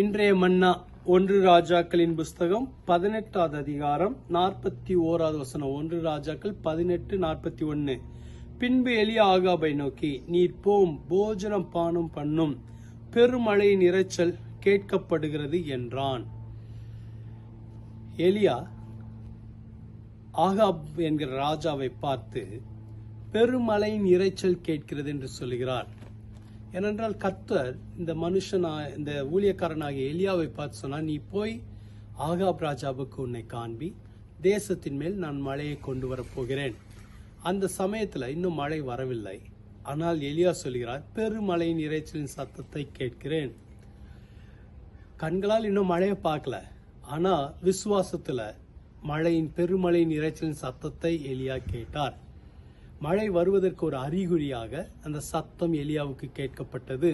இன்றைய மன்னா ஒன்று ராஜாக்களின் புஸ்தகம் பதினெட்டாவது அதிகாரம் நாற்பத்தி ஓராவது வசனம். ஒன்று ராஜாக்கள் பதினெட்டு நாற்பத்தி ஒன்னு. பின்பு எலியா ஆகாபை நோக்கி நீர் போம் போஜனம் பானம் பண்ணும். பெருமழையின் இரைச்சல் கேட்கப்படுகிறது என்றான். எலியா ஆகாப் என்கிற ராஜாவை பார்த்து பெருமழையின் இரைச்சல் கேட்கிறது என்று சொல்கிறார் ஏனென்றால் கத்தர் இந்த மனுஷனா இந்த ஊழியக்காரனாகிய எலியாவை பார்த்து சொன்னா நீ போய் ஆகாப் ராஜாவுக்கு உன்னை காண்பி. தேசத்தின் மேல் நான் மழையை கொண்டு வரப்போகிறேன் அந்த சமயத்தில் இன்னும் மழை வரவில்லை. ஆனால் எலியா சொல்கிறார் பெருமழையின் இரைச்சலின் சத்தத்தை கேட்கிறேன். கண்களால் இன்னும் மழையை பார்க்கல. ஆனால் விசுவாசத்தில் மழையின் பெருமழையின் இரைச்சலின் சத்தத்தை எலியா கேட்டார். மழை வருவதற்கு ஒரு அறிகுறியாக அந்த சத்தம் எலியாவுக்கு கேட்கப்பட்டது.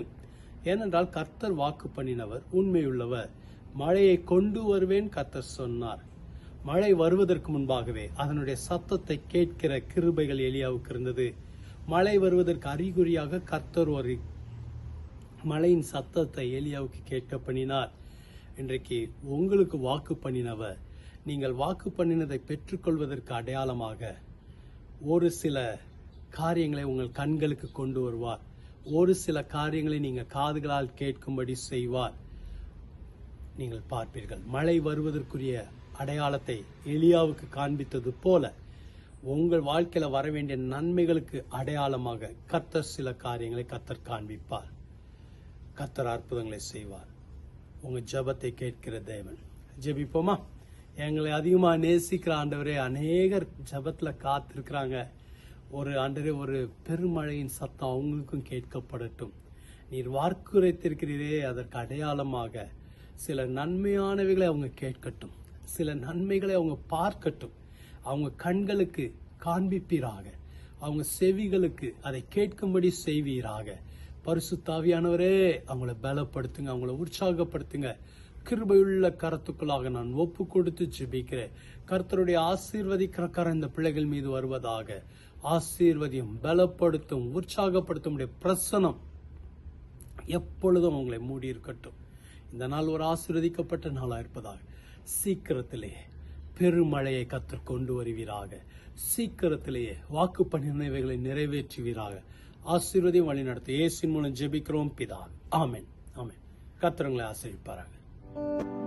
ஏனென்றால் கர்த்தர் வாக்கு பண்ணினவர் உண்மையுள்ளவர். மழையை கொண்டு வருவேன் கர்த்தர் சொன்னார். மழை வருவதற்கு முன்பாகவே அதனுடைய சத்தத்தை கேட்கிற கிருபைகள் எலியாவுக்கு இருந்தது. மழை வருவதற்கு அறிகுறியாக கர்த்தர் ஒரு மழையின் சத்தத்தை எலியாவுக்கு கேட்க பண்ணினார். இன்றைக்கு உங்களுக்கு வாக்கு பண்ணினவர் நீங்கள் வாக்கு பண்ணினதை பெற்றுக்கொள்வதற்கு அடையாளமாக ஒரு சில காரியங்களை உங்கள் கண்களுக்கு கொண்டு வருவார். ஒரு சில காரியங்களை நீங்கள் காதுகளால் கேட்கும்படி செய்வார். நீங்கள் பார்ப்பீர்கள். மழை வருவதற்குரிய அடையாளத்தை எளியாவுக்கு காண்பித்தது போல உங்கள் வாழ்க்கையில் வர வேண்டிய நன்மைகளுக்கு அடையாளமாக கத்தர் சில காரியங்களை கத்தர் காண்பிப்பார். கத்தர் அற்புதங்களை செய்வார். உங்கள் ஜெபத்தை கேட்கிற தேவன். ஜெபிப்போமா? எங்களை அதிகமாக நேசிக்கிற ஆண்டவரே அநேகர் ஜபத்தில் காத்திருக்கிறாங்க. ஒரு ஆண்டரே ஒரு பெருமழையின் சத்தம் அவங்களுக்கும் கேட்கப்படட்டும். நீர் வார்க்குரைத்திருக்கிறீரே அதற்கு அடையாளமாக சில நன்மையானவைகளை அவங்க கேட்கட்டும். சில நன்மைகளை அவங்க பார்க்கட்டும். அவங்க கண்களுக்கு காண்பிப்பீராக. அவங்க செவிகளுக்கு அதை கேட்கும்படி செய்வீராக. பரிசு தாவியானவரே அவங்கள பலப்படுத்துங்க அவங்கள உற்சாகப்படுத்துங்க. கிருபையுள்ள கருத்துக்களாக நான் ஒப்பு கொடுத்து ஜெபிக்கிறேன். கர்த்தருடைய ஆசீர்வதிக்கிற கரம் இந்த பிள்ளைகள் மீது வருவதாக. ஆசீர்வதியும் பலப்படுத்தும் உற்சாகப்படுத்தும் உடைய பிரசனம் எப்பொழுதும் அவங்களை மூடி இருக்கட்டும். இந்த நாள் ஒரு ஆசீர்வதிக்கப்பட்ட நாளாக இருப்பதாக. சீக்கிரத்திலேயே பெருமழையை கத்தர் கொண்டு வருவீராக. சீக்கிரத்திலேயே வாக்கு பண்ணினவைகளை நிறைவேற்றுவீராக. ஆசீர்வதியும் வழி நடத்த இயேசின் மூலம் ஜெபிக்கிறோம் பிதா. ஆமேன். கத்திரங்களை கத்தரங்களை you